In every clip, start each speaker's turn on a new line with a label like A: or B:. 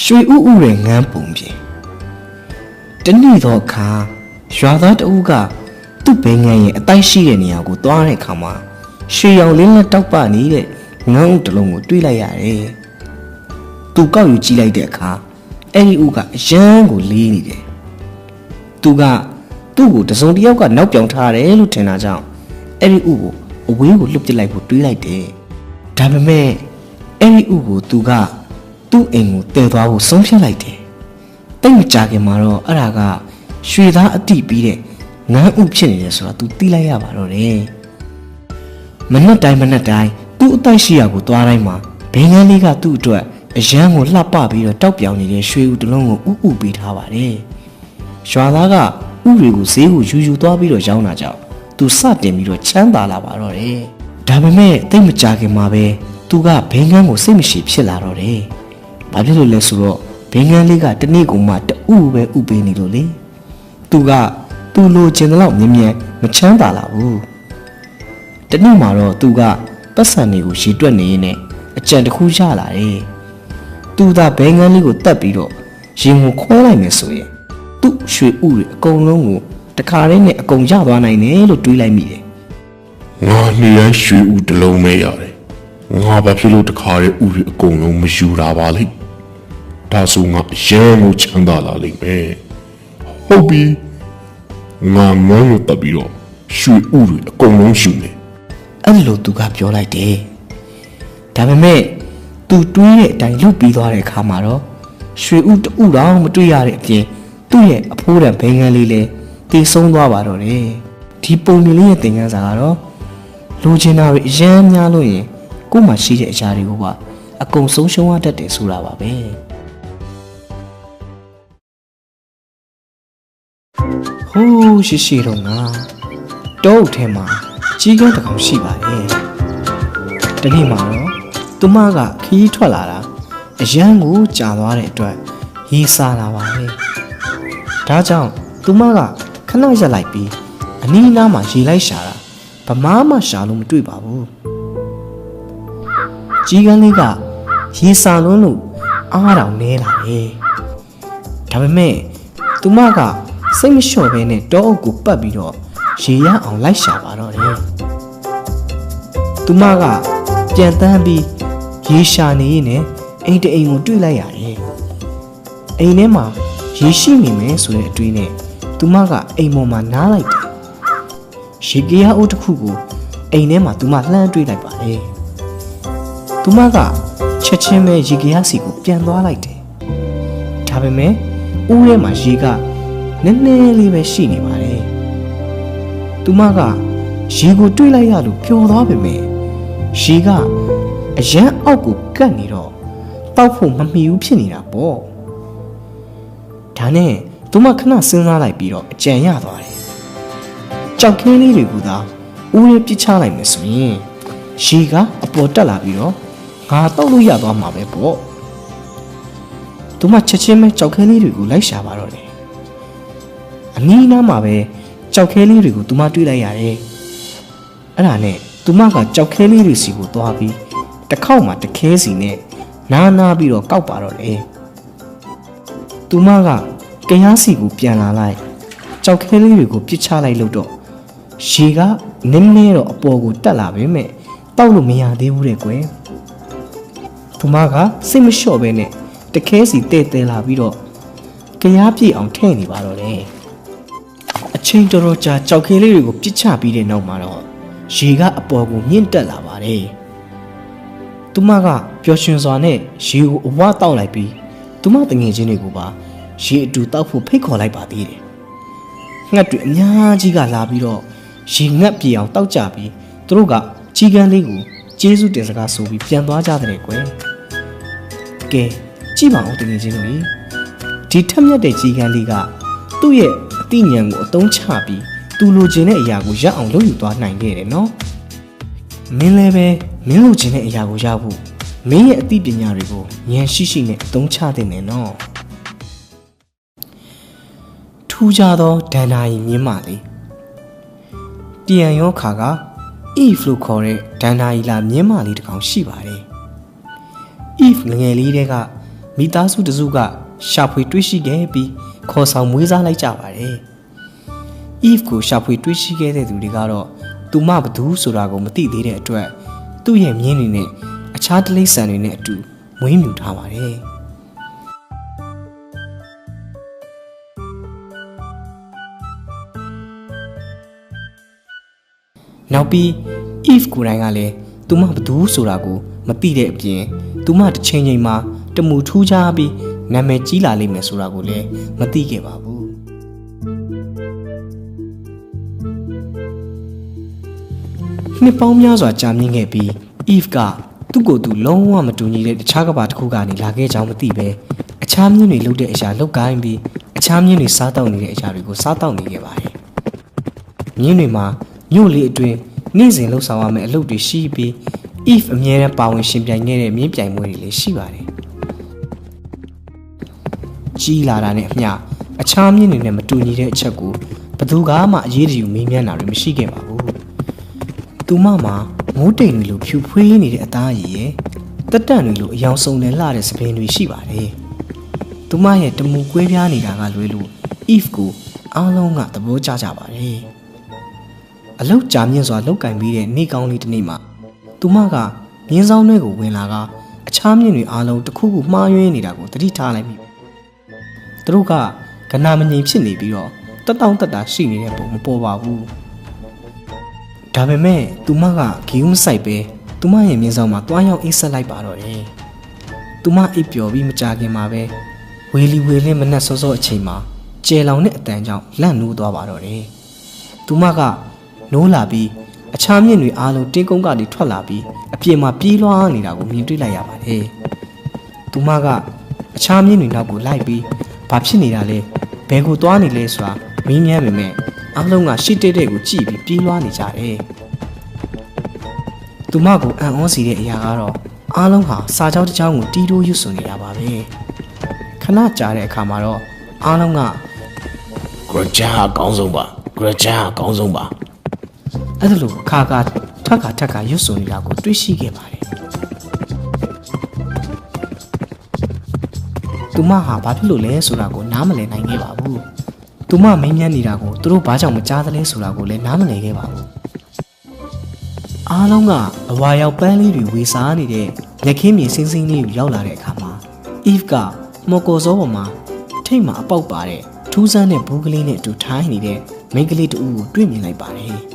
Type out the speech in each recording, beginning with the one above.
A: ရွှေဥဥရဲ့ငန်းပုံပြင်တနေ့တော့အခါရွာသားတဦးကသူ့ဘဲငန်းရဲ့အတိုက်ရှိတဲ့နေရာကိုသွားတဲ့အခါမှာရွှေရောင်လင်းလက်တောက်ပနေတဲ့ငန်းဥတစ်လုံးကိုတွေးလိုက်ရတယ်သူကောက်ယူကြည့်လိုက်တဲ့အခါအဲ့ဒီဥကအရန်ကိုလေးနေတယ်သူကသူ့ကိုတစုံတစ်ယောက်ကနောက်ပြောင်ထားတယ်လို့ထင်တာကြောင့်အဲ့ဒီဥကိုအဝေးကိုလှုပ်ပစ်လိုက်ဖို့တွေးလိုက်တယ်ဒါပေမဲ့အဲ့ဒီဥကိုသူက သူ့အိမ်ကိုတည်သွားဖို့ဆုံးဖြတ်လိုက်တယ်တိတ်မကြခင်မှာတော့အဲ့ဒါကရွှေသားအတိပြီးတဲ့ငန်းဥဖြစ်နေတယ်ဆိုတာသူသိလိုက်ရပါတော့တယ်မနက်တိုင်းမနက်တိုင်းသူ့အတိုက်ရှိရာကိုသွားတိုင်းမှာဘင်းငန်းလေးကသူ့အတွက်အရန်ကိုလှပပြီးတော့တောက်ပြောင်နေတဲ့ရွှေဥတစ်လုံးကိုဥဥပေးထားပါတယ်ရွာသားကဥတွေကိုဈေးကိုယူယူသွားပြီးတော့ရောင်းတာကြောင့်သူစတင်ပြီးတော့ချမ်းသာလာပါတော့တယ်ဒါပေမဲ့တိတ်မကြခင်မှာပဲသူကဘင်းငန်းကိုစိတ်မရှိဖြစ်လာတော့တယ် ဘာဖြစ်လို့လဲဆိုတော့ဘင်းငန်းလေးကတနေ့ကုန်မှတူပဲဥပေးနေလို့လေသူကသူ့လိုချင်တဲ့လောက်မြင်မြင်မချမ်းသာလာဘူးတနေ့မှာတော့သူကပတ်စံတွေကိုရေတွက်နေရင်းနဲ့အကြံတစ်ခုရလာတယ်သူသာဘဲငန်းလေးကိုတတ်ပြီးတော့ရင်ကိုခွဲလိုက်မယ်ဆိုရင်သူ့ရွှေဥတွေအကုန်လုံးကိုတခါတည်းနဲ့အကုန်ရသွားနိုင်တယ်လို့တွေးလိုက်မိတယ်
B: ငါနေရန်ရွှေဥတစ်လုံးပဲရတယ် ငါဘာဖြစ်လို့တခါရဲ့ဥတွေအကုန်လုံးမယူတာပါလိမ့်ဒါဆိုငါအရန်ကိုချမ်းသာလာလိမ့်မယ်ဟုတ်ပြီငါငန်းကိုတက်ပြီးတော့ရွှေဥတွေအကုန်လုံးယူမယ်
A: အဲ့လိုသူကပြောလိုက်တယ်ဒါပေမဲ့သူတွေးတဲ့အတိုင်းလုပ်ပြီးသွားတဲ့အခါမှာတော့ရွှေဥတူတော့မတွေ့ရတဲ့အပြင်သူ့ရဲ့အဖိုးတန်ဘိန်းကန်းလေးလည်းတည်ဆုံးသွားပါတော့တယ်ဒီပုံမြင်လေးရဲ့သင်ခန်းစာကတော့လိုချင်တာတွေအရန်များလို့ရင် ကိုယ်မှရှိတဲ့အရာတွေကိုပါအကုန်ဆုံးရှုံးရတတ်တယ်ဆိုတာပါပဲဟိုးရှိရှိတော့ငါတောအုပ်ထဲမှာကြီးကန်းတစ်ကောင်ရှိပါတယ်။ဒီနေ့မှာတော့သူမကခီးထွက်လာတာအရန်ကိုကြာသွားတဲ့အတွက်ရေးစားလာပါပဲ။ဒါကြောင့်သူမကခဏရက်လိုက်ပြီးအနီးအနားမှာရေလိုက်ရှာတာဗမားမှရှာလို့မတွေ့ပါဘူး။ ကြီးကန်းလေးကရေစာလုံးလို့အားတောင်နဲလာတယ်။ဒါပေမဲ့သူမကစိတ်မလျှော့ဘဲနဲ့တောအုပ်ကိုပတ်ပြီးတော့ရေရအောင်လိုက်ရှာပါတော့တယ်။သူမကပြန်တန်းပြီးရေရှာနေရင်လည်းအိမ်တအိမ်ကိုတွေ့လိုက်ရတယ်။အိမ်ထဲမှာရေရှိနေမယ်ဆိုတဲ့အတွေးနဲ့သူမကအိမ်ပေါ်မှာနားလိုက်တယ်။ရေကရအိုးတစ်ခုကိုအိမ်ထဲမှာသူမလှမ်းတွေ့လိုက်ပါတယ်။ သူမကချက်ချင်းပဲရေကရစီကိုပြန်သွားလိုက်တယ်။ဒါပေမဲ့ဦးထဲမှာရေကနည်းနည်းလေးပဲရှိနေပါတယ်။သူမကရေကိုတွေးလိုက်ရလို့ပျော်သွားပေမဲ့ရေကအရန်အောက်ကိုကတ်နေတော့တောက်ဖို့မမီဘူးဖြစ်နေတာပေါ့။ဒါနဲ့သူမခဏစဉ်းစားလိုက်ပြီးတော့အကြံရသွားတယ်။ကြောက်ခင်းလေးတွေကသာဦးရဲပြစ်ချလိုက်မယ်ဆိုရင်ရေကအပေါ်တက်လာပြီးတော့ ငါတောက်လို့ရသွားမှာပဲပေါ့။သူမချက်ချင်းပဲကြောက်ခဲလေးတွေကိုလိုက်ရှာပါတော့တယ်။အနီးနားမှာပဲကြောက်ခဲလေးတွေကိုသူမတွေ့လိုက်ရတယ်။အဲ့ဒါနဲ့သူမကကြောက်ခဲလေးတွေစီကိုသွားပြီးတစ်ခေါက်မှတစ်ခဲစီနဲ့နားနာပြီးတော့ကောက်ပါတော့လေ။သူမကကရားစီကိုပြန်လာလိုက်ကြောက်ခဲလေးတွေကိုပြစ်ချလိုက်လို့တော့ရေကနည်းနည်းတော့အပေါ်ကိုတက်လာပေမဲ့တောက်လို့မရသေးဘူးတဲ့ကွယ်။ သူမကစိတ်မလျှော့ပဲနဲ့တခဲစီတဲ့တဲလာပြီးတော့ကရားပြည့်အောင်ထဲ့နေပါတော့လေ။အချိန်တော်တော်ကြာကြောက်ခဲလေးတွေကိုပြစ်ချပြီးတဲ့နောက်မှာတော့ရေကအပေါ်ကိုမြင့်တက်လာပါတယ်။သူမကပျော်ရွှင်စွာနဲ့ရေကိုအဝတောက်လိုက်ပြီးသူမတငယ်ချင်းတွေကိုပါရေအတူတောက်ဖို့ဖိတ်ခေါ်လိုက်ပါသေးတယ်။ငှက်တွေအများကြီးကလာပြီးတော့ရေငတ်ပြေအောင်တောက်ကြပြီးသူတို့ကကြီးကန်းလေးကိုကျေးဇူးတင်စကားဆိုပြီးပြန်သွားကြတဲ့ကွယ်။ ကဲကြည့်ပါဦးတငယ်ချင်းတို့ရေဒီထက်မြက်တဲ့ကြီးကန်းလေးကသူ့ရဲ့အသိဉာဏ်ကိုအသုံးချပြီးသူလိုချင်တဲ့အရာကိုရအောင်လုပ်ယူသွားနိုင်ခဲ့တယ်နော်။မင်းလည်းပဲမင်းလိုချင်တဲ့အရာကိုရဖို့မင်းရဲ့အသိပညာတွေကိုဉာဏ်ရှိရှိနဲ့အသုံးချသင့်တယ်နော်ထူးခြားသောဒန္နာယီမြင်းမာသည်တီယန်ယောခါက Eve လို့ခေါ်တဲ့ဒန္နာယီလာမြင်းမာလေးတစ်ကောင်ရှိပါတယ် Eve ငငယ်လေးတဲကမိသားစုတစုကရှာဖွေတွေ့ရှိခဲ့ပြီးခေါ်ဆောင်မွေးစားလိုက်ကြပါတယ်။ Eve ကိုရှာဖွေတွေ့ရှိခဲ့တဲ့သူတွေကတော့သူမဘသူဆိုတာကိုမသိသေးတဲ့အတွက်သူ့ရဲ့မြင်းတွေနဲ့အခြားတိရစ္ဆာန်တွေနဲ့အတူမွေးမြူထားပါတယ်။နောက်ပြီး Eve ကိုယ်တိုင်ကလည်းသူမဘသူဆိုတာကို မသိတဲ့အပြင်သူမတစ်ချိန်ချိန်မှာတမူထူးခြားပြီးနာမည်ကြီးလာလိမ့်မယ်ဆိုတာကိုလည်းမသိခဲ့ပါဘူးနှစ်ပေါင်းများစွာကြာမြင့်ခဲ့ပြီး Eve ကသူ့ကိုယ်သူလုံးဝမတူညီတဲ့တခြားကဘာတစ်ခုကနေလာခဲ့ကြောင်းမသိပဲအခြားမြင့်တွေလုပ်တဲ့အရာလုပ်ကိုင်းပြီးအခြားမြင့်တွေစားတောက်နေတဲ့အရာတွေကိုစားတောက်နေခဲ့ပါတယ်မြင်းတွေမှာမြို့လေးအတွင်းနေ့စဉ်လှုပ်ဆောင်ရမယ့်အလုပ်တွေရှိပြီး Eve အမြဲတမ်းပါဝင်ရှင်ပြိုင်ခဲ့တဲ့မြင်းပြိုင်ပွဲတွေလည်းရှိပါတယ်။ကြီးလာတာနဲ့အမျှအခြားမြင်းတွေနဲ့မတူညီတဲ့အချက်ကိုဘယ်သူကမှအရေးတယူမေးမြန်းတာတွေမရှိခဲ့ပါဘူး။သူမမှာမိုးတိမ်တွေလိုဖြူဖွေးနေတဲ့အသားရည်ရဲ့တက်တန့်တွေလိုအယောင်စုံနဲ့လှတဲ့သပင်တွေရှိပါတယ်။သူမရဲ့တမူကွဲပြားနေတာကလွဲလို့ Eve ကိုအားလုံးကသဘောကျကြပါတယ်။အလောက်ကြာမြင့်စွာလောက်ကင်ပြီးတဲ့နေကောင်းလေးတစ်နေ့မှာ သူမကမြင်းဆောင်တွေကိုဝင်လာကအခြားမြင့်တွေအားလုံးတစ်ခုခုမှားယွင်းနေတာကိုသတိထားလိုက်မိသူတို့ကကနာမငြိမ်ဖြစ်နေပြီးတော့တက်တောင့်တက်တာရှိနေတဲ့ပုံမပေါ်ပါဘူးဒါပေမဲ့သူမကဂီးုံးဆိုင်ပဲသူမရဲ့မြင်းဆောင်မှာတွားရောက်အိတ်ဆက်လိုက်ပါတော့တယ်သူမအိပ်ပျော်ပြီးမကြခင်မှာပဲဝေလီဝေလင်းမနက်စောစောအချိန်မှာကျဲလောင်တဲ့အတန်ကြောင့်လန့်နိုးသွားပါတော့တယ်သူမကနိုးလာပြီး အခြားမြင့်တွေအားလုံးတင်းကုန်းကနေထွက်လာပြီးအပြင်မှာပြေးလွှားနေတာကိုမြင်တွေ့လိုက်ရပါတယ်။သူမကအခြားမြင့်တွေနောက်ကိုလိုက်ပြီးဘာဖြစ်နေတာလဲဘယ်ကိုသွားနေလဲဆိုတာမင်းမြန်းပေမဲ့အားလုံးကရှစ်တဲ့တဲ့ကိုကြည့်ပြီးပြေးလွှားနေကြတယ်။သူမကိုအံ့ဩစီတဲ့အရာကတော့အားလုံးဟာစာကြောင်းတစ်ကြောင်းကိုတီးတိုးရွတ်ဆိုနေတာပါပဲ။ခဏကြာတဲ့အခါမှာတော့အားလုံးက
B: ဂရဂျာအကောင်းဆုံးပါဂရဂျာအကောင်းဆုံးပါ
A: အဲ့ဒါလိုခါခါထက်ခါထက်ခါရွတ်ဆိုနေတာကိုတွေ့ရှိခဲ့ပါတယ်။သူမဟာဘာဖြစ်လို့လဲဆိုတာကိုနားမလည်နိုင်ခဲ့ပါဘူး။သူမမင်းမြန်းနေတာကိုသူတို့ဘာကြောင့်မကြားသလဲဆိုတာကိုလည်းနားမလည်ခဲ့ပါဘူး။အားလုံးကအဝါရောက်ပန်းလေးတွေဝေစားနေတဲ့လက်ခင်းမြေစင်းစင်းလေးကိုရောက်လာတဲ့အခါမှာ Eve ကမော်ကော်စောပေါ်မှာထိတ်မှာအပေါက်ပါတဲ့ထူးဆန်းတဲ့ဘူးကလေးနဲ့အတူထိုင်းနေတဲ့မိန်းကလေးတူကိုတွေ့မြင်လိုက်ပါတယ်။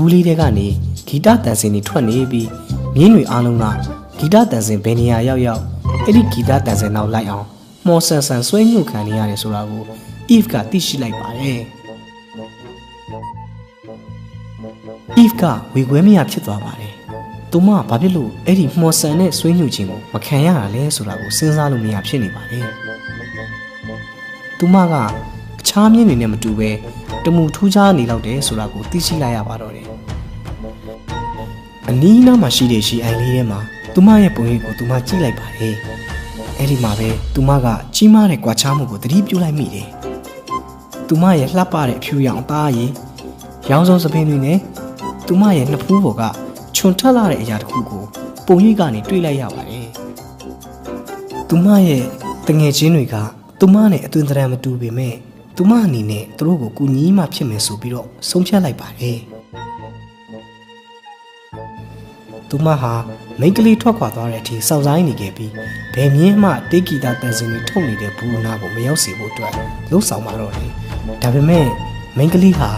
A: ဘူးလေးတွေကနေဂီတတန်စင်တွေထွက်နေပြီးမြင်းတွေအားလုံးကဂီတတန်စင်ဘယ်နေရာရောက်ရောက်အဲ့ဒီဂီတတန်စင်နောက်လိုက်အောင်မော်ဆန်ဆန်ဆွဲညှို့ခံနေရတယ်ဆိုတာကို Eve ကသိရှိလိုက်ပါတယ် Eve ကဝေခွဲမရဖြစ်သွားပါတယ်။သူမဘာဖြစ်လို့အဲ့ဒီမှော်ဆန်နဲ့ဆွေးညှို့ခြင်းကိုမခံရတာလဲဆိုတာကိုစဉ်းစားလို့မရဖြစ်နေပါတယ်။သူမက အခြားမြင်းတွေနဲ့မတူပဲတမူထူးခြားနေလောက်တယ်ဆိုတာကိုသိရှိလိုက်ရပါတော့တယ်။အနီးနားမှာရှိတဲ့ရှီအိုင်လေးထဲမှာသူမရဲ့ပုံရိပ်ကိုသူမကြည့်လိုက်ပါတယ်။အဲ့ဒီမှာပဲသူမကကြီးမားတဲ့ကြွားချမှုကိုသတိပြုလိုက်မိတယ်။သူမရဲ့လှပတဲ့အဖြူရောင်အသားရည်ရောင်စုံစပင်းတွေနဲ့သူမရဲ့နှစ်ဖူးပေါ်ကခြုံထက်လာတဲ့အရာတစ်ခုကိုပုံရိပ်ကနေတွေ့လိုက်ရပါတယ်။သူမရဲ့တငယ်ချင်းတွေကသူမနဲ့အသွင်သဏ္ဍာန်မတူပေမဲ့ သူမအနေနဲ့သူတို့ကိုကူညီမှဖြစ်မယ်ဆိုပြီးတော့ဆုံးဖြတ်လိုက်ပါတယ်။သူမဟာမိန်းကလေးထွက်ခွာသွားတဲ့အထိစောင့်ဆိုင်နေခဲ့ပြီးဘယ်မြင်းမှတေးဂီတာတန်စင်တွေထုတ်နေတဲ့ဘူးနာကိုမရောက်စေဖို့အတွက်လှုပ်ဆောင်มาတော့တယ်။ဒါပေမဲ့မိန်းကလေးဟာ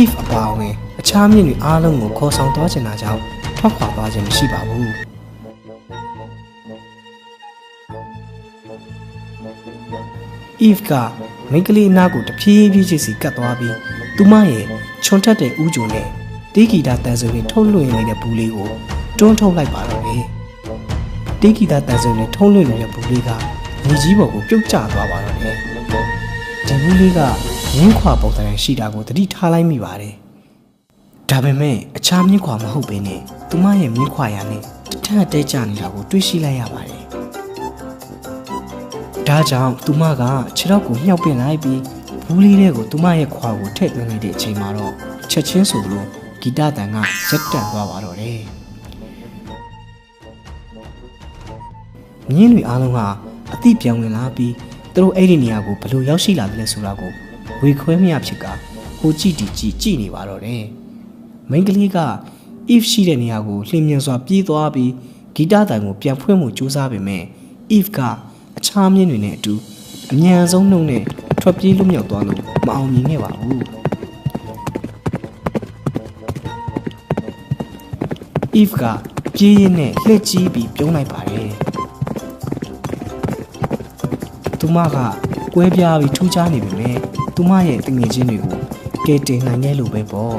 A: Eve အပါအဝင်အခြားမြင့်တွေအားလုံးကိုခေါ်ဆောင်သွားချင်တာကြောင့်ထွက်ခွာသွားခြင်းမရှိပါဘူး။ Eve က မိန်းကလေးအနားကိုတဖြည်းဖြည်းချင်းစီကတ်သွားပြီးသူမရဲ့ခြုံထက်တဲ့ဥကြုံနဲ့တေးဂီတာတန်စုံတွေထုတ်လွှင့်နေတဲ့ဘူးလေးကိုတွန်းထုတ်လိုက်ပါတော့တယ်။တေးဂီတာတန်စုံတွေထုတ်လွှင့်နေတဲ့ဘူးလေးကမြေကြီးပေါ်ကိုပြုတ်ကျသွားပါတော့တယ်။ဒီဘူးလေးကရင်းခွာပုံစံရှိတာကိုသတိထားလိုက်မိပါတယ်။ဒါပေမဲ့အခြားမြင်းခွာမဟုတ်ဘဲနဲ့သူမရဲ့မြင်းခွာရနဲ့တထက်တဲကျနေတာကိုတွေးရှိလိုက်ရပါတယ်။ ဒါကြောင့်သူမကခြေထောက်ကိုမြှောက်ပင်လိုက်ပြီးဘဘူးလေးတွေကိုသူမရဲ့ခွာကိုထည့်သွင်းလိုက်တဲ့အချိန်မှာတော့ချက်ချင်းဆိုလို့ဂီတတန်ကရက်တန့်သွားပါတော့တယ်မြင်းတွေအားလုံးဟာအသိပြောင်းဝင်လာပြီးသူတို့အဲ့ဒီနေရာကိုဘယ်လိုရောက်ရှိလာသလဲဆိုတာကိုဝေခွဲမရဖြစ်ကဟိုကြည့်တီကြည့်ကြည့်နေပါတော့တယ်မိန်းကလေးက if ရှိတဲ့နေရာကိုလှင်မြန်စွာပြေးသွားပြီးဂီတတန်ကိုပြန်ဖွင့်မှုစူးစမ်းပေမဲ့ if က အခြားမြင်းတွေနဲ့အတူအမြန်ဆုံးနှုံနဲ့ထွက်ပြေးလွတ်မြောက်သွားလို့မအောင်မြင်ခဲ့ပါဘူး if ကပြေးရင်းနဲ့လှည့်ကြီးပြီးပြုံးလိုက်ပါတယ်သူမကကွဲပြားပြီးထူးခြားနေပေမဲ့သူမရဲ့တငယ်ချင်းတွေကိုကယ်တင်နိုင်ခဲ့လို့ပဲပေါ့